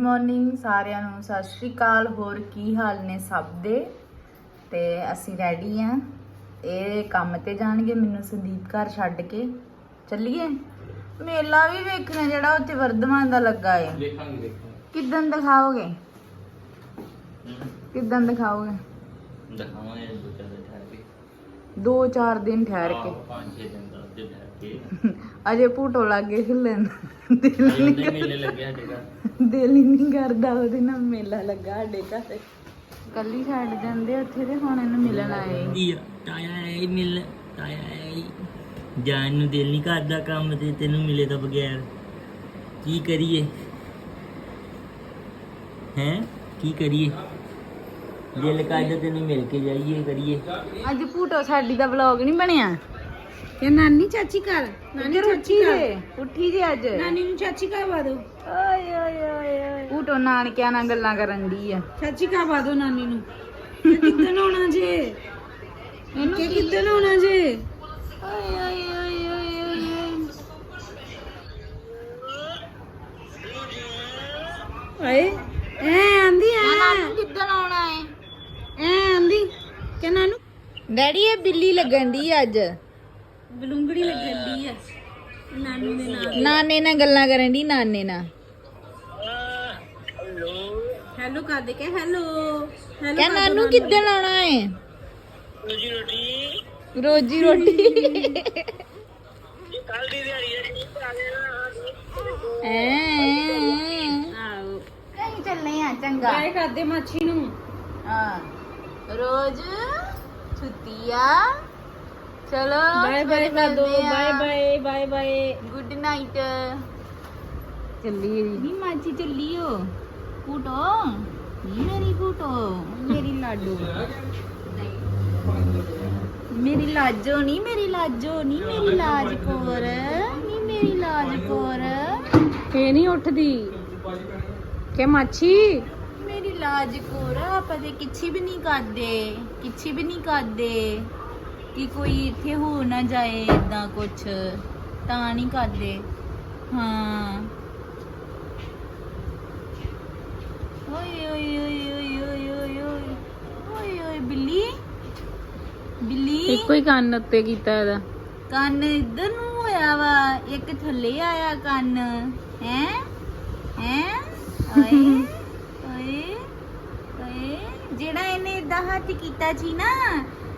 Morning ਸਾਰਿਆਂ ਨੂੰ ਸਤਿ ਸ਼੍ਰੀ ਅਕਾਲ। ਹੋਰ ਕੀ ਹਾਲ ਨੇ ਸਭ ਦੇ? ਤੇ ਅਸੀਂ ਰੈਡੀ ਆ ਇਹ ਕੰਮ ਤੇ ਜਾਣਗੇ ਮੈਨੂੰ ਸੰਦੀਪ ਘਰ ਛੱਡ ਕੇ। ਚੱਲੀਏ? ਮੇਲਾ ਵੀ ਵੇਖਣਾ ਜਿਹੜਾ ਉੱਥੇ ਵਰਧਮਾਨ ਦਾ ਲੱਗਾ ਏ। ਦੇਖਾਂਗੇ ਦੇਖਾਂਗੇ ਕਿਦਾਂ ਦਿਖਾਓਗੇ? ਕਿਦਾਂ ਦਿਖਾਓਗੇ? ਦਿਖਾਵਾਂਗੇ ਦੋ ਚਾਰ ਦਿਨ ਠਹਿਰ ਕੇ। 2-4 ਦਿਨ ਠਹਿਰ ਕੇ। ਆਹੋ, ਪੰਜ ਛੇ ਦਿਨ ਦਸ ਦਿਨ ਠਹਿਰ ਕੇ। ਅਜੇ ਭੂਟੋ ਲੱਗੇ ਹਿੱਲਣ। ਦਿਲ ਨਹੀਂ ਤੇ ਮੇਲੇ ਲੱਗੇ ਸਾਡੇ ਘਰ। ਦਿਲ ਹੀ ਨਹੀਂ ਕਰਦਾ ਉਹਦੇ ਨਾਲ ਮੇਲਾ ਲੱਗਾ ਸਾਡੇ ਘਰ। ਕੱਲੀ ਛੱਡ ਜਾਂਦੇ ਉੱਥੇ ਤੇ ਹੁਣ ਇਹਨੂੰ ਮਿਲਣ ਆਏ। ਕੀ ਤਾਇਆ ਆਈ ਮਿਲ ਤਾਇਆ ਆਈ ਜਾਨ ਨੂੰ ਦਿਲ ਨਹੀਂ ਕਰਦਾ ਕੰਮ ਤੇ ਤੈਨੂੰ ਮਿਲੇ ਤੋਂ ਬਗੈਰ। ਕੀ ਕਰੀਏ? ਹੈ? ਕੀ ਕਰੀਏ? ਦਿਲ ਕਰਦਾ ਤੈਨੂੰ ਮਿਲ ਕੇ ਜਾਈਏ ਕਰੀਏ। ਅੱਜ ਭੂਟੋ ਸਾਡੀ ਦਾ ਵਲੌਗ ਨਹੀਂ ਬਣਿਆ। ਇਹ ਨਾਨੀ ਚਾਚੀ ਘਰ? ਨਾਨੀ ਚਾਚੀ ਘਰ? ਉੱਠੀ ਜੇ ਅੱਜ। ਨਾਨੀ ਨੂੰ ਚਾਚੀ ਘਰ ਵਾ ਦੋ ਓਏ ਓਏ ਓਏ ਓਏ। ਭੂਟੋ ਨਾਨਕਿਆਂ ਨਾਲ ਗੱਲਾਂ ਕਰਨ ਦੀ ਆ। ਚਾਚੀ ਘਰ ਵਾ ਦੋ ਨਾਨੀ ਨੂੰ। ਇਹ ਕਿੱਦਣ ਜੇ? ਇਹਨੂੰ ਕਿ ਕਿੱਦਣ ਆਉਣਾ ਜੇ? ਓਏ ਓਏ ਓਏ ਓਏ ਓਏ। ਓਏ ਐ ਆਂਦੀ ਐ। ਨਾਨੂ ਕਿੱਦਣ ਆਉਣਾ ਏ ਐ ਆਂਦੀ। ਕਿ ਨਾਨੂ? ਡੈਡੀ ਇਹ ਬਿੱਲੀ ਲੱਗਣ ਦੀ ਅੱਜ। ਬਲੂੰਗੜੀ ਲੱਗਣ ਦੀ ਆ। ਨਾਨੂ ਦੇ ਨਾਲ। ਨਾਨੇ ਨਾਲ ਗੱਲਾਂ ਕਰਨ ਦੀ ਨਾਨੇ ਨਾਲ। ਹੈਲੋ ਕਰ ਦੇ ਕੇ ਹੈਲੋ ਹੈਲੋ ਕਹਿ ਨਾਨੂ ਕਿੱਦਣ ਆਉਣਾ ਏ? ਰੋਜੀ ਰੋਟੀ। ਰੋਜੀ ਰੋਟੀ ਕੱਲ ਦੀ ਦਿਹਾੜੀ ਆਓ ਕਹੀਂ ਚੱਲੇ ਆ ਚੰਗਾ। ਬਾਏ ਕਰ ਦੇ ਮਾਛੀ ਨੂੰ। ਹਾਂ। ਰੋਜ਼ ਛੁੱਟੀਆ ਚਲੋ ਬਾਏ ਬਾਏ ਕਰ ਦੋ bye bye bye bye. Good night ਚੱਲੀ ਨੀ ਮਾਚੀ ਚੱਲੀਓ। ਫੂਟੋ ਨੀ ਮੇਰੀ ਫੂਟੋ ਮੇਰੀ ਲਾਡੋ। ਮੇਰੀ ਲਾਜੋ ਨੀ ਮੇਰੀ ਲਾਜੋ ਨੀ ਮੇਰੀ ਲਾਜ ਕੋਰ ਨੀ ਮੇਰੀ ਲਾਜ ਕੋਰ। ਫੇ ਨਹੀਂ ਉੱਠਦੀ। ਕਿ ਮਾਛੀ ਮੇਰੀ ਲਾਜ ਕੋਰ ਆਪਾਂ ਤੇ ਕਿਛੀ ਵੀ ਨਹੀਂ ਕਰਦੇ ਕਿਛੀ ਵੀ ਨਹੀਂ ਕਰਦੇ। ਕਿ ਕੋਈ ਇੱਥੇ ਹੋ ਨਾ ਜਾਏ ਇਦਾਂ ਕੁਛ ਤਾਂ ਨਹੀਂ ਕਰਦੇ। ਹਾਂ। ਓਏ ਓਏ ਓਏ ਓਏ ਓਏ ਓਏ ਓਏ ਓਏ ਓਏ ਬਿੱਲੀ? ਬਿੱਲੀ? ਇੱਕੋ ਹੀ ਕੰਨ ਉੱਤੇ ਕੀਤਾ ਇਹਦਾ। ਕੰਨ ਇੱਧਰ ਨੂੰ ਹੋਇਆ ਵਾ ਇੱਕ ਥੱਲੇ ਆਇਆ ਕੰਨ। ਹੈ? ਹੈ? ਓਏ ਓਏ ਓਏ ਜਿਹੜਾ ਇਹਨੇ ਇਦਾਂ ਹੱਥ ਕੀਤਾ ਸੀ ਨਾ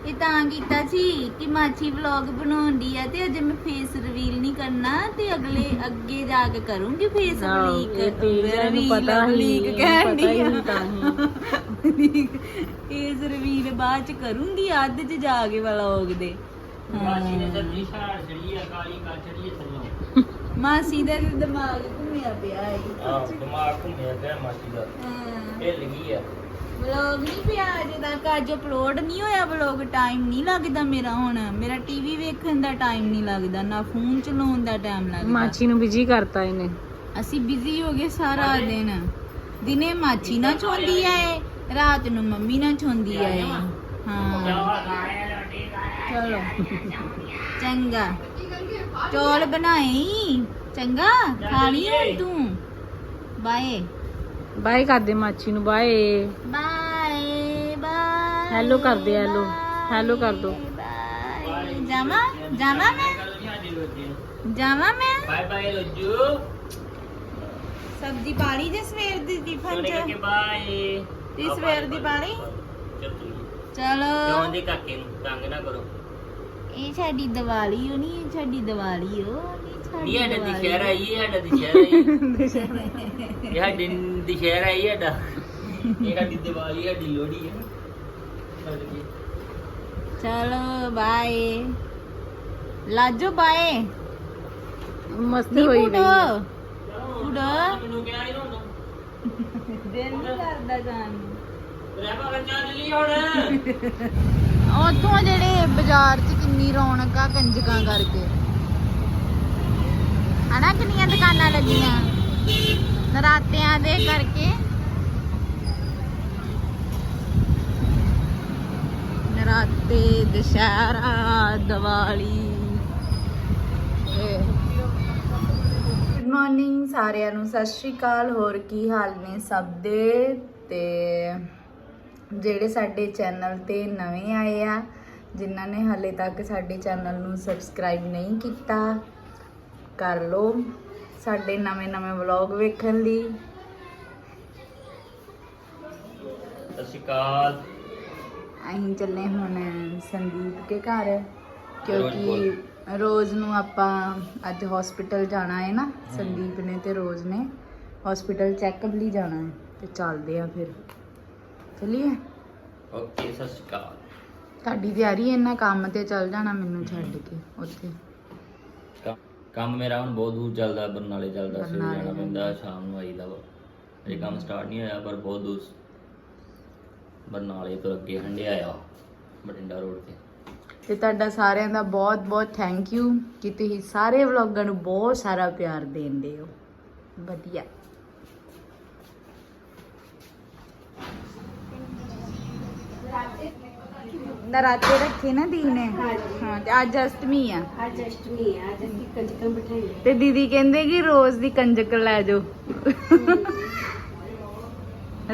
ਇਹ ਤਾਂ ਕੀਤਾ ਸੀ ਕਿ ਮਾਛੀ ਵਲੌਗ ਬਣਾਉਂਦੀ ਆ ਤੇ ਅਜੇ ਮੈਂ ਫੇਸ ਰਿਵੀਲ ਨਹੀਂ ਕਰਨਾ ਤੇ ਅਗਲੇ ਅੱਗੇ ਜਾ ਕੇ ਕਰੂੰਗੀ ਫੇਸ ਲੀਕ ਤੇ ਇਹਨੂੰ ਪਤਾ ਹੀ ਲੀਕ ਨਹੀਂ, ਕਹਿਣ ਪਤਾ ਹੀ ਦੀ ਨਹੀਂ ਤਾਂ ਹੀ। ਫੇਸ ਰਿਵੀਲ ਬਾਅਦ ਚ ਕਰੂੰਗੀ ਅੱਧ ਚ ਜਾ ਕੇ ਵਲੌਗ ਦੇ। ਮਾਸੀ ਨੇ ਸਬਜੀ ਛਾੜ ਛੜੀ ਆ ਕਾਲੀ ਕਾ ਛੜੀ ਥੱਲੋਂ। ਮਾਸੀ ਦਾ ਦਿਮਾਗ ਘੁੰਮਿਆ ਪਿਆ ਆਹ ਦਿਮਾਗ ਘੁੰਮਿਆ ਪਿਆ ਮਾਸੀ ਦਾ। ਹਿੱਲ ਗਈ ਆ। ਵਲੌਗ ਨਹੀਂ ਪਿਆ ਅਜੇ ਤੱਕ ਅੱਜ ਅਪਲੋਡ ਨਹੀਂ ਹੋਇਆ ਵਲੌਗ ਟਾਈਮ ਨਹੀਂ ਲੱਗਦਾ ਮੇਰਾ ਹੁਣ। ਮੇਰਾ ਟੀਵੀ ਵੇਖਣ ਦਾ ਟਾਈਮ ਨਹੀਂ ਲੱਗਦਾ ਨਾ ਫੋਨ ਚਲਾਉਣ ਦਾ ਟਾਈਮ ਲੱਗਦਾ। ਮਾਛੀ ਨੂੰ ਬਿਜ਼ੀ ਕਰਤਾ ਇਹਨੇ। ਅਸੀਂ ਬਿਜ਼ੀ ਹੋ ਗਏ ਸਾਰਾ ਦਿਨ। ਦਿਨੇ ਮਾਚੀ ਨਾ ਚੋਂਦੀ ਆਏ ਰਾਤ ਨੂੰ ਮੰਮੀ ਨਾ ਚੋਂਦੀ ਆਏ। ਹਾਂ। ਚਲੋ। ਚੰਗਾ। ਚੌਲ ਬਣਾਈ ਚੰਗਾ? ਖਾਣੀ ਹੁਣ ਤੂੰ? ਬਾਏ। ਬਾਏ ਕਰ ਦੇ ਮਾਛੀ ਨੂੰ ਬਾਏ। ਬਾਏ ਬਾਏ Hello ਕਰ ਦੇ, hello. Hello ਕਰ ਦੋ। ਜਾਵਾਂ? ਜਾਵਾਂ ਮੈਂ? ਜਾਵਾਂ ਮੈਂ? ਬਾਏ ਬਾਏ ਲੱਜੂ ਸਬਜ਼ੀ ਪਾਲੀ ਜੇ ਸਵੇਰ ਦੀ ਟਿਫਨ ਚ ਬਾਏ। ਤੇ ਸਵੇਰ ਦੀ ਪਾਲੀ ਚੱਲ ਕਿਉਂ ਦੇ ਕਾਕੇ ਨੂੰ ਤੰਗ ਨਾ ਕਰੋ। ਇਹ ਸਾਡੀ ਦੀਵਾਲੀ ਹੋ ਨਹੀਂ ਇਹ ਸਾਡੀ ਦੀਵਾਲੀ ਹੋ ਨਹੀਂ ਸਾਡੀ ਇਹ ਸਾਡਾ। ਦੁਸ਼ਹਿਰਾ ਹੀ ਸਾਡਾ ਦੁਸ਼ਹਿਰਾ ਹੀ ਇਹ ਸਾਡੀ ਦੁਸ਼ਹਿਰਾ ਹੀ ਸਾਡਾ। ਇਹ ਸਾਡੀ ਦੀਵਾਲੀ ਸਾਡੀ ਲੋਹੜੀ ਹੈ। ਚਲੋ ਬਾਏ ਲਾਜੋ ਬਾਏ ਮਸਤ ਹੋਈ ਆ। ਬੁੱਢੋ ਮੈਨੂੰ ਕਿਹਾ ਨਹੀਂ ਹੁੰਦਾ ਦਿਲ ਨਹੀਂ ਕਰਦਾ ਜਾਣ ਨੂੰ। ਰਹਿ ਪਾ ਚੱਲ ਲਈ ਹੁਣ। ਉੱਥੋਂ ਜਿਹੜੇ ਬਾਜ਼ਾਰ 'ਚ ਕਿੰਨੀ ਰੌਣਕ ਆ ਕੰਜਕਾਂ ਕਰਕੇ। ਹਨਾ ਕਿੰਨੀਆਂ ਦੁਕਾਨਾਂ ਲੱਗੀਆਂ? ਨਰਾਤਿਆਂ ਦੇ ਕਰਕੇ। ਨਰਾਤੇ, ਦੁਸ਼ਹਿਰਾ, ਦੀਵਾਲੀ। ਗੁੱਡ ਮਾਰਨਿੰਗ ਸਾਰਿਆਂ ਨੂੰ, ਸਤਿ ਸ਼੍ਰੀ ਅਕਾਲ। ਹੋਰ ਕੀ ਹਾਲ ਨੇ ਸਭ ਦੇ? ਤੇ ਜਿਹੜੇ ਸਾਡੇ ਚੈਨਲ ਤੇ ਨਵੇਂ ਆਏ ਆ ਜਿਨ੍ਹਾਂ ਨੇ ਹਲੇ ਤੱਕ ਸਾਡੇ ਚੈਨਲ ਨੂੰ ਸਬਸਕ੍ਰਾਈਬ ਨਹੀਂ ਕੀਤਾ ਕਰ ਲਓ ਸਾਡੇ ਨਵੇਂ-ਨਵੇਂ ਵਲੌਗ ਵੇਖਣ ਲਈ। ਸਤਿ ਸ਼੍ਰੀ ਅਕਾਲ। ਅਸੀਂ ਚੱਲੇ ਹੁਣ ਸੰਦੀਪ ਕੇ ਘਰ ਕਿਉਂਕਿ ਰੋਜ਼ ਨੂੰ ਆਪਾਂ ਅੱਜ ਹਸਪੀਟਲ ਜਾਣਾ ਹੈ ਨਾ ਸੰਦੀਪ ਨੇ ਤੇ ਰੋਜ਼ ਨੇ ਹਸਪੀਟਲ ਚੈੱਕਅਪ ਲਈ ਜਾਣਾ ਹੈ ਤੇ ਚੱਲਦੇ ਆ ਫਿਰ। ਚਲਿਏ ਓਕੇ ਸਤਿ ਸ਼੍ਰੀ ਅਕਾਲ। ਤੁਹਾਡੀ ਤਿਆਰੀ ਹੈ ਇਹਨਾਂ ਕੰਮ ਤੇ ਚੱਲ ਜਾਣਾ ਮੈਨੂੰ ਛੱਡ ਕੇ ਉੱਥੇ। ਕੰਮ- ਕੰਮ ਮੇਰਾ ਹੁਣ ਬਹੁਤ ਦੂਰ ਚੱਲਦਾ ਬਰਨਾਲੇ ਚੱਲਦਾ ਸਵੇਰੇ ਬਰਨਾਲੇ ਜਾਣਾ ਪੈਂਦਾ ਸ਼ਾਮ ਨੂੰ ਆਈਦਾ ਵਾ। ਇਹ ਕੰਮ ਸਟਾਰਟ ਨਹੀਂ ਹੋਇਆ ਪਰ ਬਹੁਤ ਦੂਰ ਬਰਨਾਲੇ ਤੋਂ ਅੱਗੇ ਹੰਡਿਆ ਆ ਬਠਿੰਡਾ ਰੋਡ ਤੇ। ਤੇ ਤੁਹਾਡਾ ਸਾਰਿਆਂ ਦਾ ਬਹੁਤ ਬਹੁਤ ਥੈਂਕ ਯੂ ਕਿ ਤੁਸੀਂ ਸਾਰੇ ਵਲੌਗਾਂ ਨੂੰ ਬਹੁਤ ਸਾਰਾ ਪਿਆਰ ਦੇਂਦੇ ਹੋ। ਵਧੀਆ। ਨਰਾਤੇ ਰੱਖੇ ਨਾ ਦੀ ਨੇ। ਹਾਂ ਤੇ ਅੱਜ ਅਸ਼ਟਮੀ ਆ। ਅੱਜ ਅਸ਼ਟਮੀ ਆ ਅੱਜ ਅਸੀਂ ਕੰਜਕਾਂ ਬਿਠਾਈਆਂ। ਤੇ ਦੀਦੀ ਕਹਿੰਦੇ ਕਿ ਰੋਜ਼ ਦੀ ਕੰਜਕ ਲੈ ਜਾਓ।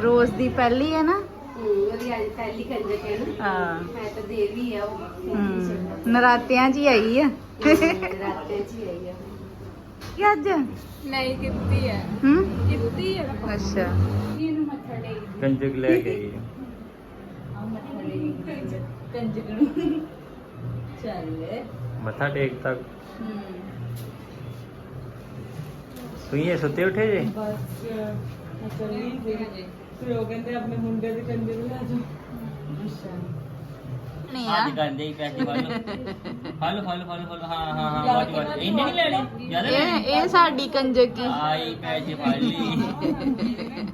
ਰੋਜ਼ ਦੀ ਪਹਿਲੀ ਹੈ ਨਾ। ਉਹਦੀ ਅੱਜ ਪਹਿਲੀ ਕੰਜਕ ਹੈ ਨਾ। ਹਾਂ। ਮੈਂ ਤਾਂ ਦੇਵੀ ਆ ਉਹ ਹਮ, ਨਰਾਤਿਆਂ 'ਚ ਹੀ ਆਈ ਆ। ਰਾਤੇ ਚ ਹੀ ਆਈ ਆ। ਕਿ ਅੱਜ? ਨਹੀਂ ਕਿੱਤੀ ਹੈ ਹੂੰ? ਕਿੱਤੀ ਹੈ ਅੱਛਾ। ਇਹਨੂੰ ਮੱਥਾ ਟੇਕ। ਕੰਜਕ ਲੈ ਕੇ ਆਈ ਆ। ਮੱਥਾ ਚੱਲ। ਮੱਥਾ ਟੇਕ ਤੱਕ ਤੁਸੀਂ ਇਹ ਸੁੱਤੇ ਉੱਠੇ ਜੇ? ਬਸ ਮੈਂ ਚੱਲੀ ਸੀ ਫਿਰ ਉਹ ਕਹਿੰਦੇ ਆਪਣੇ ਮੁੰਡੇ ਦੇ ਕੰਜੇ ਨੂੰ ਲੈ ਜਾਓ। ਨਹੀਂ ਅੱਜ ਆ ਕਰਦੇ ਹੀ ਪੈਸੇ ਲਓ ਫੜ ਫੜ ਫੜ ਫੜ ਹਾਂ ਹਾਂ ਹਾਂ ਵਾਟ ਵਾਟ ਇੰਨੇ ਨਹੀਂ ਲੈਣੇ? ਜ਼ਿਆਦਾ ਇਹ ਸਾਡੀ ਕੰਜਕ। ਹੀ ਆਈ ਪੈਸੇ ਫੜ ਲਈ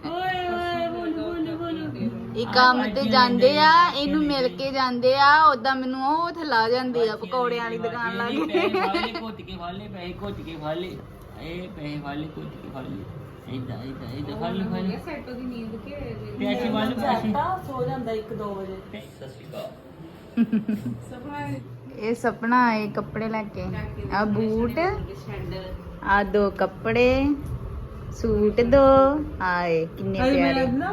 ਓਏ ਓਏ ਬੋਲੋ ਬੋਲੋ ਬੋਲੋ ਇਹ ਕੰਮ ਤੇ ਜਾਂਦੇ ਆ ਇਹਨੂੰ ਮਿਲ ਕੇ ਜਾਂਦੇ ਆ ਉਦਾਂ ਮੈਨੂੰ ਉਹ ਥਲਾ ਜਾਂਦੇ ਆ ਪਕੌੜਿਆਂ ਵਾਲੀ ਦੁਕਾਨ ਲਾ ਕੇ। ਪੈਸੇ ਫੜ ਲੈ ਘੁੱਟ ਕੇ ਫੜ ਲੈ ਪੈਸੇ ਘੁੱਟ ਕੇ ਫੜ ਲੈ ਇਹ ਪੈਸੇ ਫੜ ਲੈ ਘੁੱਟ ਕੇ ਫੜ ਲੈ ਇਦਾਂ ਇਦਾਂ ਇਦਾਂ ਫੜ ਲੈ ਫੜ ਲੈ ਸੈਟੋ ਦੀ ਨੀਂਦ ਕੇ ਪੈਸੇ ਫੜ ਲੈ ਪੈਸੇ। ਤਾਂ ਸੋ ਜਾਂਦਾ 1-2 ਵਜੇ ਸਤਿ ਸ਼੍ਰੀ ਅਕਾਲ ਸਪਨਾ ਇਹ ਸੁਪਨਾ ਕੱਪੜੇ ਲੈ ਕੇ। ਆ ਬੂਟ ਸੈਂਡਲ ਆ ਦੋ ਕੱਪੜੇ ਸੂਟ ਦੋ। ਆਏ ਕਿੰਨੇ ਪਿਆਰੇ। ਨਾ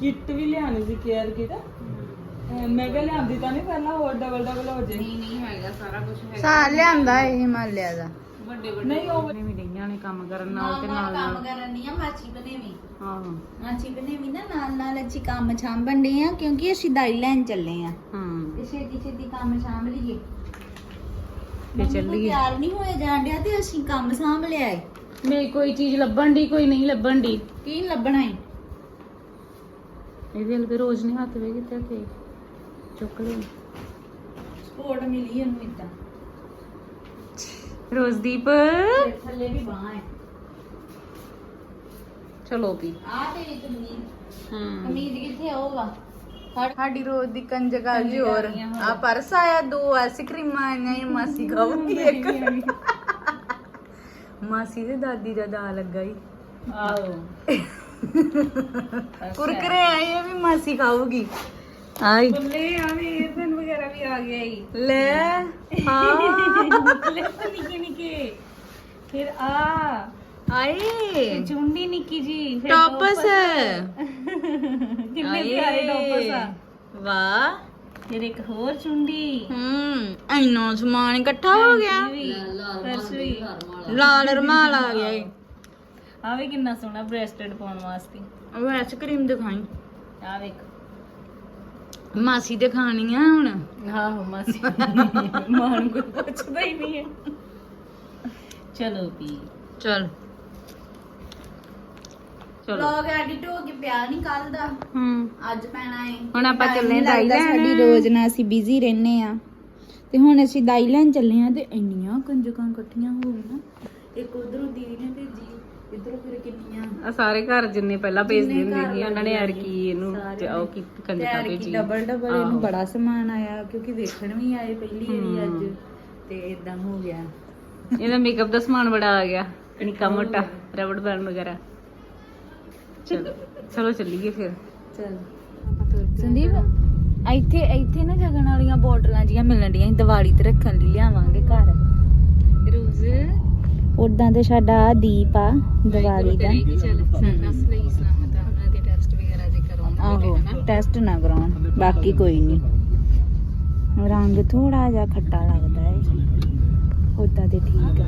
ਕਿੱਟ ਵੀ ਲਿਆਣੀ ਸੀ ਕੇਅਰ ਕਿਟ। ਅਹ ਮੈਂ ਕਿਹਾ ਲਿਆਂਦੀ ਤਾਂ ਨਹੀਂ ਪਹਿਲਾਂ ਹੋਰ ਡਬਲ ਡਬਲ ਹੋ ਜੇ। ਨਹੀਂ ਨਹੀਂ ਹੈਗਾ ਸਾਰਾ ਕੁਝ ਹੈ ਸਾ ਲਿਆਂਦਾ ਇਹ ਹਿਮਾਲਿਆ ਦਾ। ਵੱਡੇ ਵੱਡੇ। ਨਹੀਂ ਉਹ ਵੀ ਡਈਆਂ ਨੇ ਕੰਮ ਕਰਨ ਨਾਲ ਤੇ ਨਾਲ ਕੰਮ ਨਾਲ ਕਰਨ ਦੀਆਂ ਮਾਚੀ ਬਣੇ ਵੀ ਆਹੋ। ਮਾਚੀ ਬਣੇ ਵੀ ਨਾ ਨਾਲ ਨਾਲ ਅੱਛੀ ਕੰਮ ਛਾਂਭਣ ਦੇ ਆ ਕਿਉਂਕਿ ਅਸੀਂ ਦਾਈ ਲੈਣ ਚੱਲੇ ਆ ਹਾਂ। ਤੇ ਛੇਤੀ ਛੇਤੀ ਕੰਮ ਸਾਂਭ ਲਈਏ। ਤੇ ਚੱਲੀਏ। ਤਿਆਰ ਨਹੀਂ ਹੋਏ ਜਾਣ ਡਿਆ ਤੇ ਅਸੀਂ ਕੰਮ ਸਾਂਭ ਲਿਆ ਏ। ਨਹੀਂ ਕੋਈ ਚੀਜ਼ ਲੱਭਣ ਦੀ ਕੋਈ ਨਹੀਂ ਲੱਭਣ ਦੀ ਕੀ ਲੱਭਣਾ ਏ? ਇਹਦੇ ਹਲ ਰੋਜ਼ ਨੇ ਹੱਥ ਵੇ ਕਿਤੇ ਤੇ ਚੁੱਕ ਲੈ ਸਪੋਰਟ ਮਿਲੀ ਇਹਨੂੰ ਇਦਾਂ ਰੋਜ਼ਦੀਪ। ਥੱਲੇ ਵੀ ਬਾਹ ਹੈ। ਚਲੋ ਵੀ। ਆ ਤੇ ਕਮੀਜ਼ ਹਾਂ। ਕਮੀਜ਼ ਕਿੱਥੇ ਹੋਊਗਾ ਸਾਡੀ ਰੋਜ਼ ਦੀ ਕੰਜਕ ਆ ਗਈ ਹੋਰ। ਆ ਪਰਸ ਆਇਆ ਦੋ ਆਈਸਕ੍ਰੀਮਾਂ ਆਈਆਂ ਇਹ ਮਾਸੀ ਖਾਊਗੀ ਇੱਕ। ਮਾਸੀ ਦੇ ਦਾਦੀ ਦਾ ਦਾ ਲੱਗਾ ਹੀ ਆਓ ਕੁਰਕਰੇ ਆਏ ਵੀ ਮਾਸੀ ਖਾਊਗੀ। ਆਈ। ਬੱਲੇ ਆਵੇ ਏਅਰਪਨ ਵਗੈਰਾ ਵੀ ਆ ਗਿਆ ਹੀ ਲੈ ਹਾਂ। ਕਲਿੱਪ ਨਿੱਕੇ ਨਿੱਕੇ। ਫਿਰ ਆ। ਆਏ। ਚੁੰਡੀ ਨਿੱਕੀ ਜੀ ਫਿਰ ਟੌਪਸ ਕਿੰਨੇ ਪਿਆਰੇ ਟੌਪਸ ਆ। ਵਾਹ। ਫਿਰ ਇੱਕ ਹੋਰ ਚੁੰਡੀ ਹੂੰ ਇੰਨਾ ਸਮਾਨ ਇਕੱਠਾ ਹੋ ਗਿਆ। ਪਰਸ ਵੀ। ਲਾਲ ਰਮਾਲ ਆ ਗਿਆ ਏ। ਆਵੇ ਕਿੰਨਾ ਸੋਹਣਾ ਬ੍ਰੇਸਲੇਟ ਪਾਉਣ ਵਾਸਤੇ। ਉਹ ਆਈਸਕ੍ਰੀਮ ਦਿਖਾਈ। ਆ ਵੇਖ। ਮਾਸੀ ਦਿਖਾਣੀ ਆ ਹੁਣ। ਆਹੋ ਮਾਸੀ। ਮਾਂ ਨੂੰ ਕੋਈ ਪੁੱਛਦਾ ਹੀ ਨਹੀਂ ਹੈ। ਚਲੋ ਵੀ। ਚਲ। ਚਲੋ। ਵਲੌਗ ਐਡਿਟ ਹੋ ਕੇ ਪਿਆ ਨਹੀਂ ਕੱਲ ਦਾ। ਹੂੰ। ਅੱਜ ਪੈਣਾ ਏ। ਹੁਣ ਆਪਾਂ ਚੱਲੇ ਦਾਈ ਲੈਣ। ਸਾਡੀ ਰੋਜ਼ ਨਾਲ ਅਸੀਂ ਬਿਜ਼ੀ ਰਹਿੰਦੇ ਆ ਤੇ ਹੁਣ ਅਸੀਂ ਦਾਈ ਲੈਣ ਚੱਲੇ ਆ ਤੇ ਇੰਨੀਆਂ ਕੰਜਕਾਂ ਇਕੱਠੀਆਂ ਹੋ ਗਈਆਂ। ਇੱਕ ਉਧਰੋਂ ਦੀਦੀ ਨੇ ਭੇਜੀ। ਇਧਰੋਂ ਫਿਰ ਕਿੰਨੀਆਂ? ਆ ਸਾਰੇ ਘਰ ਜਿੰਨੇ ਪਹਿਲਾਂ ਜਿੰਨੇ ਹੁੰਦੇ ਘਰ ਸੀ ਉਹਨਾਂ ਨੇ ਐਡ ਕੀ ਇਹਨੂੰ ਸਾਰੇ ਤੇ ਉਹ ਕੀ ਕੰਜਕਾਂ ਤਿਆਰ ਭੇਜੀ। ਕੀ ਡਬਲ ਡਬਲ ਆਹੋ। ਇਹਨੂੰ ਬੜਾ ਸਮਾਨ ਆਇਆ ਕਿਉਂਕਿ ਵੇਖਣ ਵੀ ਆਏ ਪਹਿਲੀ ਵਾਰੀ ਅੱਜ। ਤੇ ਇਦਾਂ ਹੋ ਗਿਆ। ਇਹਦਾ ਮੇਕਅਪ ਦਾ ਸਮਾਨ ਬੜਾ ਆ ਗਿਆ ਨਿੱਕਾ ਮੋਟਾ ਰਬੜ ਬੈਂਡ ਵਗੈਰਾ। ਚਲੋ ਚਲੋ ਚੱਲੀਏ ਫਿਰ। ਚਲ। ਸੰਦੀਪ ਇੱਥੇ ਇੱਥੇ ਨਾ ਜਗਣ ਵਾਲੀਆਂ ਬੋਟਲਾਂ ਜੀਆਂ ਮਿਲਣ ਡੀਆਂ ਅਸੀਂ ਦੀਵਾਲੀ ਤੇ ਰੱਖਣ ਲਈ ਲਿਆਵਾਂਗੇ ਘਰ। ਉਦਾਂ ਤੇ ਸਾਡਾ ਦੀਪ ਆ ਦੀਵਾਲੀ ਦਾ। ਆਹੋ ਟੈਸਟ ਨਾ? ਕਰਾਉਣ ਬਾਕੀ ਕੋਈ ਨਹੀਂ ਰੰਗ ਥੋੜਾ ਜਿਹਾ ਖੱਟਾ ਲੱਗਦਾ ਹੈ ਉਦਾਂ ਤੇ ਠੀਕ ਆ।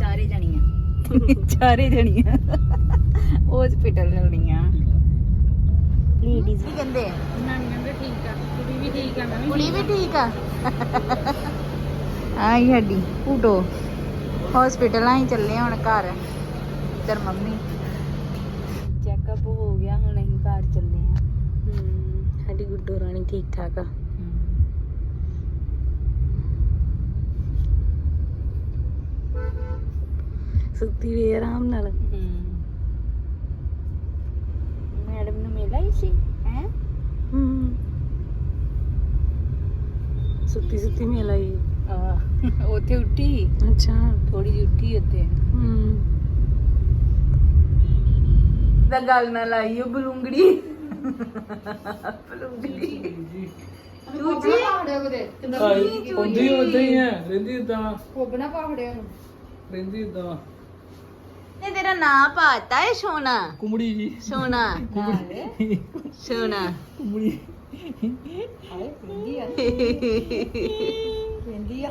ਚਾਰੇ ਜਣੀਆਂ। ਚਾਰੇ ਜਣੀਆਂ। ਹਸਪੀਟਲ ਜਾਣੀਆਂ। ਲੇਡੀਜ਼ ਕੀ ਕਹਿੰਦੇ ਆ? ਨਾਨੀਆਂ ਠੀਕ ਆ ਕੁੜੀ ਵੀ ਠੀਕ ਆ ਮੈਂ ਵੀ ਕੁੜੀ ਵੀ ਠੀਕ ਆ। ਆਈ ਸਾਡੀ ਭੂਟੋ। ਹਸਪੀਟਲ ਆਈ ਚੱਲੇ ਹੁਣ ਘਰ ਇੱਧਰ ਮੰਮੀ। ਚੈੱਕਅਪ ਹੋ ਗਿਆ ਹੁਣ ਅਸੀਂ ਘਰ ਚੱਲੇ ਆ। ਸਾਡੀ ਗੁੱਡੋ ਰਾਣੀ ਠੀਕ ਠਾਕ ਆ। ਸੁੱਤੀ ਵੀ ਆਰਾਮ ਨਾਲ। ਮੈਡਮ ਨੂੰ ਮਿਲ ਆਈ ਸੀ ਹੈ ਹਮ। ਸੁੱਤੀ ਸੁੱਤੀ ਮਿਲ ਆਈ ਉੱਥੇ ਉੱਠੀ? ਅੱਛਾ। ਥੋੜੀ ਜਿਹੀ ਉੱਠੀ ਉੱਥੇ। ਹਮ ਦਾ ਗੱਲ ਨਾ ਲਾਈ ਉਹ ਬਲੂੰਗੜੀ। ਬਲੂੰਗੜੀ ਤੂੰ ਜੀ? ਉਦਾਂ ਹੀ ਉਦਾਂ ਹੀ ਹੈ ਰਹਿੰਦੀ ਉਦਾਂ ਕੋਬਣਾ ਪਾਖੜਿਆ ਨੂੰ ਰਹਿੰਦੀ ਉਦਾਂ ਨੇ ਤੇਰਾ ਨਾਂ ਪਾਤਾ ਹੈ ਸੋਨਾ? ਕੁਮੜੀ ਜੀ। ਸੋਨਾ। ਸੋਨਾ। ਕੁਮੜੀ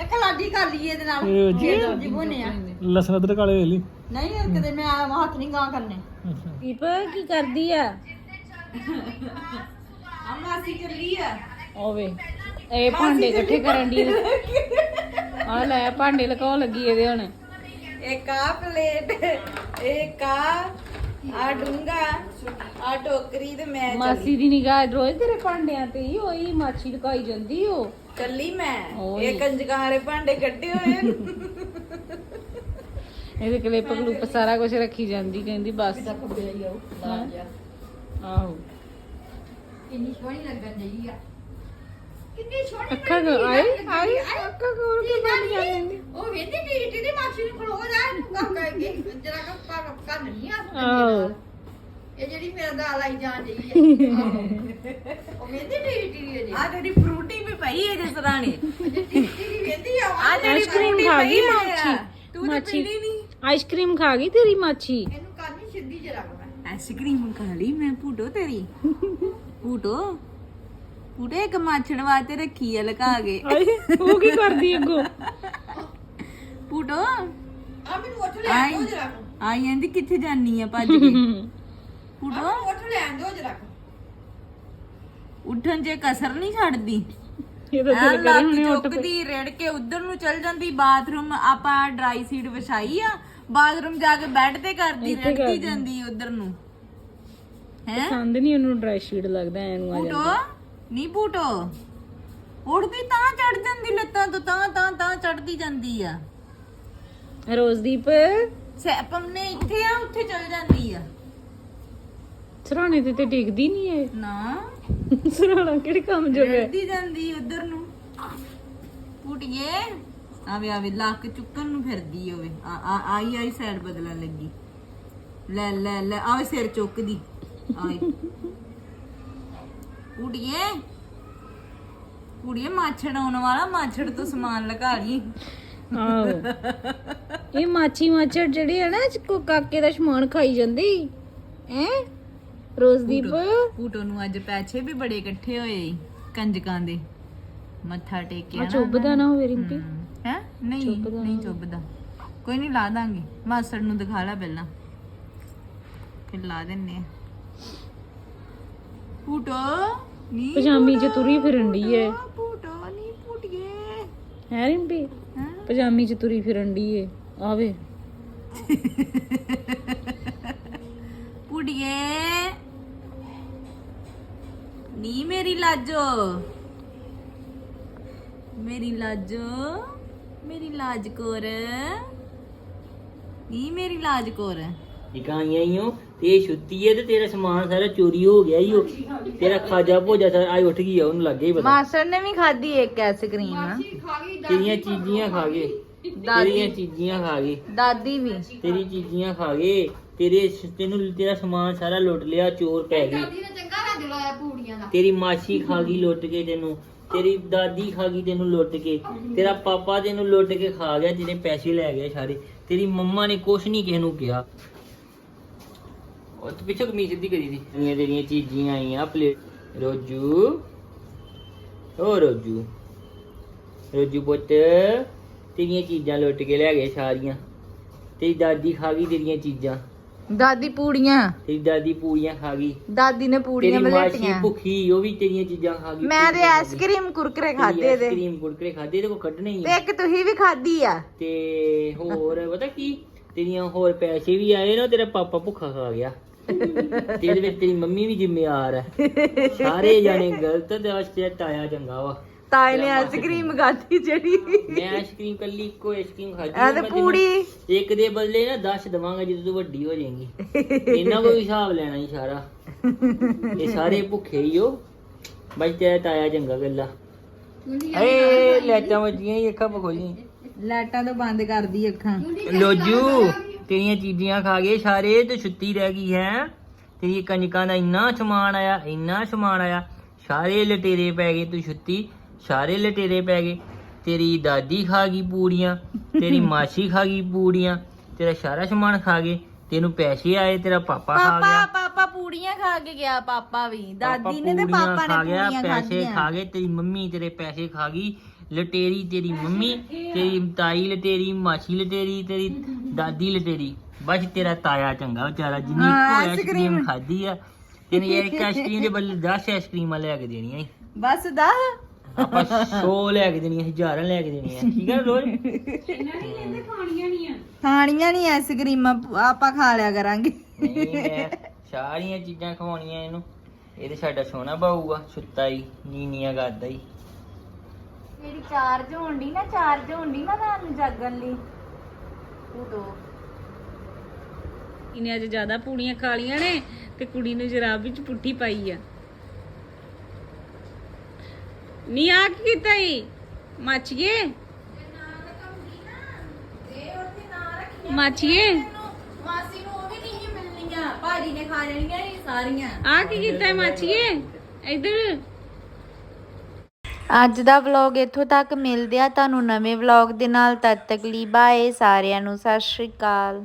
ਇੱਕ ਲਾਡੀ ਕਰ ਲਈਏ ਇਹਦੇ ਨਾਲ। ਜੀ। ਬੋਨੇ ਆ। ਲਸਣ ਅਦਰਕ ਵਾਲੇ ਲੈ ਲਈ। ਨਹੀਂ ਯਾਰ ਕਦੇ ਮੈਂ ਆ ਹੱਥ ਨਹੀਂ ਗਾਂ ਕਰਨੇ। ਦੀਪ ਕੀ ਕਰਦੀ ਆ? ਅੰਮਾ ਸੀ ਚੱਲੀ ਆ। ਓਵੇ ਇਹ ਭਾਂਡੇ ਇਕੱਠੇ ਕਰਨ ਦੀ ਆ। ਲੈ ਭਾਂਡੇ ਲਕਾਉ ਲੱਗੀ ਇਹਦੇ ਹੁਣ। ਇੱਕ ਆ ਪਲੇਟ ਇੱਕ ਆ ਆ ਡੂੰਗਾ ਆ ਟੋਕਰੀ ਤੇ ਮੈਂ ਮਾਸੀ ਦੀ ਨਿਗਾਹ ਰੋਜ਼ ਤੇਰੇ ਭਾਂਡਿਆਂ ਤੇ ਹੀ ਹੋਈ ਮਾਛੀ ਲੁਕਾਈ ਜਾਂਦੀ ਓ। ਚੱਲੀ ਮੈਂ। ਇਹ ਕੰਜਕਾਂ ਵਾਲੇ ਭਾਂਡੇ ਕੱਢੇ ਹੋਏ। ਇਹਦੇ ਕਲਿੱਪ ਕਲੂਪ ਸਾਰਾ ਕੁਝ ਰੱਖੀ ਜਾਂਦੀ ਕਹਿੰਦੀ ਬਸ। ਆਹੋ। ਕਿੰਨੀ ਸੋਹਣੀ ਲੱਗਣ ਡਈ ਆ। ਕਿੰਨੀ ਸੋਹਣੀ ਅੱਖਾਂ ਕੋ ਆਈ ਆਈ ਅੱਖਾਂ ਕੋਲ ਕੇ ਬਣ ਜਾਂਦੀ ਉਹ ਵੇਂਦੀ ਟੀਟੀ ਦੀ ਮਾਛੀ ਨੂੰ ਖਲੋ ਜਾ ਜਰਾ ਕੰਮ ਕਰ ਕਰ ਨਹੀਂ ਆ ਆਹੋ। ਇਹ ਜਿਹੜੀ ਮੇਰਾ ਦਾਲ ਆਈ ਜਾਣ ਡਈ ਆ। ਉਹ ਵੇਂਦੀ ਟੀਟੀ ਦੀ ਆ ਜਿਹੜੀ ਫਰੂਟੀ ਵੀ ਪਈ ਹੈ ਜਿਸ ਰਾਣੇ ਟੀਟੀ ਦੀ ਵੇਂਦੀ ਆ ਆ ਜਿਹੜੀ ਆਈਸਕ੍ਰੀਮ ਫਰੂਟੀ ਖਾ ਗਈ ਪਈ ਆ। ਮਾਛੀ ਤੂੰ ਤੇ ਮਾਛੀ। ਪੀਣੀ ਨਹੀਂ ਆਈਸਕ੍ਰੀਮ ਖਾ ਗਈ ਤੇਰੀ ਮਾਛੀ? ਇਹਨੂੰ ਕਰਨੀ ਸਿੱਧੀ ਜਰਾ ਮੈਂ। ਆਈਸਕ੍ਰੀਮ ਖਾ ਲਈ ਮੈਂ ਭੂਟੋ ਤੇਰੀ। ਭੂਟੋ ਭੂਟੇ ਇੱਕ ਮਾਛਣ ਵਾਸਤੇ ਰੱਖੀ ਆ ਲਗਾ ਕੇ। ਉਹ ਕੀ ਕਰਦੀ ਅੱਗੋ? ਭੂਟੋ ਆ ਮੈਨੂੰ ਉੱਠ ਲੈ ਆਈ ਆਈ ਕਹਿੰਦੀ ਕਿੱਥੇ ਜਾਨੀ ਆ ਭੱਜ ਕੇ? ਭੂਟੋ ਉੱਠ ਲੈ ਆਂਦੋ ਜਰਾ ਉੱਠਣ ਜੇ ਕਸਰ ਨਹੀਂ ਛੱਡਦੀ। ਇਹ ਤਾਂ ਦਿਲ ਕਰੇ ਹੁਣੇ ਲੱਕ ਉੱਠ ਪਏ। ਚੁੱਕਦੀ ਰੇੜ ਕੇ ਉਧਰ ਨੂੰ ਚਲ ਜਾਂਦੀ ਬਾਥਰੂਮ ਆਪਾਂ ਡਰਾਈ ਸੀਟ ਵਿਛਾਈ ਆ ਬਾਥਰੂਮ ਜਾ ਕੇ ਬੈੱਡ ਤੇ ਕਰਦੀ ਇੱਥੇ ਰੇੜਦੀ ਕਰਦੀ। ਜਾਂਦੀ ਉਧਰ ਨੂੰ। ਹੈ? ਪਸੰਦ ਨਹੀਂ ਉਹਨੂੰ ਡਰਾਈ ਸ਼ੀਟ ਲੱਗਦਾ ਐਨੂੰ ਆ ਪੂਟੋ ਜਾਂਦਾ। ਨਹੀਂ ਪੂਟੋ ਉੜਦੀ ਤਾਂ ਚੜ ਜਾਂਦੀ ਲੱਤਾਂ ਤੋਂ ਤਾਂ ਤਾਂ ਤਾਂ ਚੜਦੀ ਜਾਂਦੀ ਆ। ਰੋਜ਼ਦੀਪ? ਸੈਪਮ ਨੇ ਇੱਥੇ ਆ ਉੱਥੇ ਚਲ ਜਾਂਦੀ ਆ। ਸਰਾਣੇ ਤੇ ਤੇ ਟਿਕਦੀ ਨਹੀਂ ਏ ਨਾ। ਸਰਾਣਾ ਕਿਹੜੇ ਕੰਮ ਜੋਗਾ? ਚੜਦੀ ਜਾਂਦੀ ਉਧਰ ਨੂੰ। ਪੂਟੀਏ ਆਵੇ ਆਵੇ ਲੱਕ ਚੁੱਕਣ ਨੂੰ ਫਿਰਦੀ ਹੋਵੇ ਆ ਆ- ਆਈ ਆਈ ਸਾਈਡ ਬਦਲਣ ਲੱਗੀ। ਲੈ ਲੈ ਲੈ ਆਵੇ ਸਿਰ ਚੁੱਕਦੀ। ਆਏ ਪੂਟੀਏ ਪੂੜੀਏ ਮਾਛੜ ਆਉਣ ਵਾਲਾ ਮਾਛੜ ਤੋਂ ਸਮਾਨ ਲਗਾ ਲਈ। ਆਹੋ। ਇਹ ਮਾਛੀ ਮਾਛੜ ਜਿਹੜੀ ਹੈ ਨਾ ਕੋ ਕਾਕੇ ਦਾ ਸਮਾਨ ਖਾਈ ਜਾਂਦੀ। ਹੈ? ਰੋਜ਼ਦੀਪ? ਪੂਟੋ ਨੂੰ ਅੱਜ ਪੈਸੇ ਵੀ ਬੜੇ ਇਕੱਠੇ ਹੋਏ ਕੰਜਕਾਂ ਦੇ। ਮੱਥਾ ਟੇਕਿਆ ਆ ਚੁੱਭਦਾ ਨਾ। ਹੋਵੇ ਰਿੰਪੀ। ਹੈ। ਨਹੀਂ ਚੁੱਭਦਾ ਨਹੀਂ ਚੁੱਭਦਾ। ਕੋਈ ਨਹੀਂ ਲਾ ਦਾਂਗੇ। ਮਾਸੜ ਨੂੰ ਦਿਖਾ ਲੈ ਪਹਿਲਾਂ। ਫਿਰ ਲਾ ਦਿੰਨੇ ਆ। ਨੀ ਪਜਾਮੀ ਚ ਤੁਰੀ ਫਿਰਨ ਦੀ ਏ। ਪੂਟੋ ਨੀ ਪੂਟੀਏ ਹੈ ਰਿੰਪੀ? ਹਾਂ। ਪਜਾਮੀ ਚ ਤੁਰੀ ਫਿਰਨ ਦੀ ਏ। ਆਵੇ। ਪੂਟੀਏ ਨੀ ਮੇਰੀ ਲਾਜੋ। ਮੇਰੀ ਲਾਜੋ। ਮੇਰੀ ਲਾਜ ਕੋਰ। ਨੀ ਮੇਰੀ ਲਾਜ ਕੋਰ। ਇਕਾਈਆਂ ਹੀ ਹੋ ਤੇ ਇਹ ਛੁੱਟੀ ਹੈ ਤੇ ਤੇਰਾ ਸਮਾਨ ਸਾਰਾ ਚੋਰੀ ਹੋ ਗਿਆ ਹੀ ਤੇਰਾ ਖਾਜਾ ਭੋਜਾ ਸਾਰਾ ਆਈ ਉੱਠ ਗਈ ਆ ਉਹਨੂੰ ਲੱਗੇ ਹੀ ਪਤਾ। ਮਾਸਟਰ ਨੇ ਵੀ ਖਾਧੀ ਇੱਕ ਆਈਸਕ੍ਰੀਮ ਤੇਰੀਆਂ ਚੀਜ਼ੀਆਂ ਖਾ ਗਏ। ਤੇਰੀਆਂ ਚੀਜ਼ੀਆਂ ਖਾ ਗਏ। ਦਾਦੀ ਵੀ। ਤੇਰੀ ਚੀਜ਼ੀਆਂ ਖਾ ਗਏ। ਤੇਰੇ ਸ- ਤੈਨੂੰ ਤੇਰਾ ਸਮਾਨ ਸਾਰਾ ਲੁੱਟ ਲਿਆ ਚੋਰ ਪੈ ਗਈ ਦਾਦੀ ਨੇ ਚੰਗਾ ਰੱਜ ਲਾਇਆ ਪੂੜੀਆਂ ਦਾ। ਤੇਰੀ ਮਾਸੀ ਖਾ ਗਈ ਲੁੱਟ ਕੇ ਤੈਨੂੰ। ਤੇਰੀ ਦਾਦੀ ਖਾ ਗਈ ਤੈਨੂੰ ਲੁੱਟ ਕੇ। ਤੇਰਾ ਪਾਪਾ ਤੈਨੂੰ ਲੁੱਟ ਕੇ ਖਾ ਗਿਆ ਜਿਹਨੇ ਪੈਸੇ ਲੈ ਗਏ ਸਾਰੇ। ਤੇਰੀ ਮੰਮਾ ਨੇ ਕੁਛ ਨਹੀਂ ਕਿਸੇ ਨੂੰ ਕਿਹਾ। ਉਹ ਤੇ ਪਿੱਛੇ ਕਮੀਜ਼ ਸਿੱਧੀ ਕਰੀ ਦੀ। ਇਹ ਤੇਰੀਆਂ ਚੀਜ਼ੀਆਂ ਆਈਆਂ ਪਲੇਟ ਰੋਜੂ। ਓ ਰੋਜੂ। ਰੋਜੂ ਪੁੱਤ ਤੇਰੀਆਂ ਚੀਜ਼ਾਂ ਲੁੱਟ ਕੇ ਲੈ ਗਏ ਸਾਰੀਆਂ। ਤੇਰੀ ਦਾਦੀ ਖਾ ਗਈ ਤੇਰੀਆਂ ਚੀਜ਼ਾਂ। ਦਾਦੀ ਪੂੜੀਆਂ। ਤੇਰੀ ਦਾਦੀ ਪੂੜੀਆਂ ਖਾ ਗਈ। ਦਾਦੀ ਨੇ ਪੂੜੀਆਂ ਤੇਰੀ ਮਾਸੀ ਭੁੱਖੀ ਉਹ ਵੀ ਤੇਰੀਆਂ ਚੀਜ਼ਾਂ ਖਾ ਗਈ ਮੈਂ ਤੇ ਆਈਸਕ੍ਰੀਮ ਕੁਰਕਰੇ ਖਾਦੇ ਦੇ। ਆਈਸਕ੍ਰੀਮ ਕੁਰਕਰੇ ਖਾਦੇ ਤੇ ਕੋ ਕੱਢਣੇ ਹੀ ਤੇ। ਇੱਕ ਤੁਸੀਂ ਵੀ ਖਾਦੀ ਆ। ਤੇ ਹੋਰ ਪਤਾ ਕੀ? ਤੇਰੀਆਂ ਹੋਰ ਪੈਸੇ ਵੀ ਆਏ ਨਾ ਤੇਰਾ ਪਾਪਾ ਭੁੱਖਾ ਖਾ ਗਿਆ। ਤੇ ਇਹਦੇ ਵਿੱਚ ਤੇਰੀ ਮੰਮੀ ਵੀ ਜ਼ਿੰਮੇਵਾਰ ਹੈ। ਸਾਰੇ ਜਾਣੇ ਗਲਤ ਤੇ ਵਾਸਤੇ ਤਾਇਆ ਚੰਗਾ ਵਾ। ਤਾਏ ਨੇ ਆਈਸਕ੍ਰੀਮ ਖਾਦੀ ਜਿਹੜੀ। ਮੈਂ ਆਈਸਕ੍ਰੀਮ ਕੱਲੀ ਇੱਕੋ ਆਈਸਕ੍ਰੀਮ ਖਾਦੀ ਆ ਤੇ ਪੂੜੀ। ਇੱਕ ਦੇ ਬਦਲੇ ਨਾ 10 ਦਵਾਂਗਾ ਜਦੋਂ ਤੂੰ ਵੱਡੀ ਹੋ ਜਾਏਂਗੀ। ਇਹਨਾਂ ਕੋਈ ਹਿਸਾਬ ਲੈਣਾ ਹੀ ਸਾਰਾ। ਇਹ ਸਾਰੇ ਭੁੱਖੇ ਹੀ ਹੋ। ਬਸ ਤੇਰਾ ਤਾਇਆ ਚੰਗਾ ਗੱਲਾ ਏ ਲੈਟਾਂ ਵੱਜੀਆਂ ਹੀ ਅੱਖਾਂ ਪਖੋਲੀ ਲਾਈਟਾਂ ਤੋਂ ਬੰਦ ਕਰਦੀ ਅੱਖਾਂ। ਲੋਜੂ ਤੇਰੀਆਂ ਚੀਜ਼ੀਆਂ ਖਾ ਗਏ ਸਾਰੇ ਤੇ ਛੁੱਟੀ ਰਹਿ ਗਈ ਹੈ। ਤੇਰੀ ਕਨਿਕਾਂ ਦਾ ਇੰਨਾ ਸਮਾਨ ਆਇਆ ਇੰਨਾ ਸਮਾਨ ਆਇਆ। ਸਾਰੇ ਲਟੇਰੇ ਪੈ ਗਏ ਤੂੰ ਛੁੱਟੀ ਸਾਰੇ ਲਟੇਰੇ ਪੈ ਗਏ। ਤੇਰੀ ਦਾਦੀ ਖਾ ਗਈ ਪੂੜੀਆਂ ਤੇਰੀ ਮਾਸੀ ਖਾ ਗਈ ਪੂੜੀਆਂ ਤੇਰਾ ਸਾਰਾ ਸਮਾਨ ਖਾ ਗਏ। ਤੈਨੂੰ ਪੈਸੇ ਆਏ ਤੇਰਾ ਪਾਪਾ ਖਾ ਪਾਪਾ ਗਿਆ। ਪਾਪਾ ਪੂੜੀਆਂ ਖਾ ਕੇ ਗਿਆ ਪਾਪਾ ਵੀ। ਪਾਪਾ ਦਾਦੀ ਨੇ ਤੇ ਪੂੜੀਆਂ ਪਾਪਾ ਖਾ ਨੇ ਗਿਆ ਪੂੜੀਆਂ ਪੈਸੇ ਖਾਧੀਆਂ। ਖਾ ਗਏ ਤੇਰੀ ਮੰਮੀ ਤੇਰੇ ਪੈਸੇ ਖਾ ਗਈ। ਲਟੇਰੀ ਤੇਰੀ ਮੰਮੀ ਤੇਰੀ ਤਾਈ ਲਟੇਰੀ ਮਾਸੀ ਲਟੇਰੀ ਤੇਰੀ ਦਾਦੀ ਲਟੇਰੀ ਬਸ ਤੇਰਾ ਤਾਇਆ ਚੰਗਾ ਵਿਚਾਰਾ ਜਿੰਨੀ ਹਾਂ, ਕੋਈ ਆਈਸਕ੍ਰੀਮ। ਆਈਸਕ੍ਰੀਮ ਖਾਧੀ ਆ ਤੈਨੂੰ ਇਹ ਇੱਕ ਆਈਸਕ੍ਰੀਮ ਦੇ ਬਦਲੇ 10 ਆਈਸਕ੍ਰੀਮਾਂ ਲੈ ਕੇ ਦੇਣੀਆਂ ਈ। ਬਸ ਦਾ ਆਪਾਂ 100 ਲੈ ਕੇ ਦੇਣੀਆਂ ਹਜ਼ਾਰਾਂ ਲੈ ਕੇ ਦੇਣੀਆਂ ਠੀਕ ਹੈ ਨਾ ਰੋਜ਼ ਖਾਣੀਆਂ ਨਹੀਂ ਆਈਸਕ੍ਰੀਮਾਂ ਆਪਾਂ ਖਾ ਲਿਆ ਕਰਾਂਗੇ। ਨਹੀਂ ਮੈਂ ਸਾਰੀਆਂ ਚੀਜ਼ਾਂ ਖਵਾਉਣੀਆਂ ਇਹਨੂੰ। ਇਹ ਤੇ ਸਾਡਾ ਸੋਹਣਾ ਬਾਊ ਆ ਸੁੱਤਾ ਹੀ ਨੀਨੀਆਂ ਕਰਦਾ ਹੀ। ਮੇਰੀ ਚਾਰਜ ਹੋਣ ਦੀ ਨਾ ਚਾਰਜ ਹੋਣ ਦੀ ਨਾ ਤੁਹਾਨੂੰ ਜਾਗਣ ਲਈ। ਉਦੋਂ ਇਹਨੇ ਅੱਜ ਜ਼ਿਆਦਾ ਪੂੜੀਆਂ ਖਾ ਲੀਆਂ ਨੇ ਤੇ ਕੁੜੀ ਨੂੰ ਜਰਾਬ ਵਿੱਚ ਪੁੱਠੀ ਪਾਈ ਆ। ਨੀ ਆ ਕੀ ਕੀਤਾ ਈ? ਮਾਚੀਏ? ਮਾਚੀਏ? ਮਾਸੀ ਨੂੰ ਉਹ ਵੀ ਨਹੀਂ ਮਿਲਣੀਆਂ। ਭਾਜੀ ਨੇ ਖਾ ਲੈਣੀਆਂ ਨਹੀਂ ਸਾਰੀਆਂ। ਆ ਕੀ ਕੀਤਾ ਈ ਮਾਚੀਏ? ਇੱਧਰ। ਅੱਜ ਦਾ ਵਲੌਗ ਇੱਥੋਂ ਤੱਕ, ਮਿਲਦੇ ਆ ਤੁਹਾਨੂੰ ਨਵੇਂ ਵਲੌਗ ਦੇ ਨਾਲ, ਤਦ ਤੱਕ ਲਈ ਬਾਏ ਸਾਰਿਆਂ ਨੂੰ, ਸਤਿ ਸ਼੍ਰੀ ਅਕਾਲ।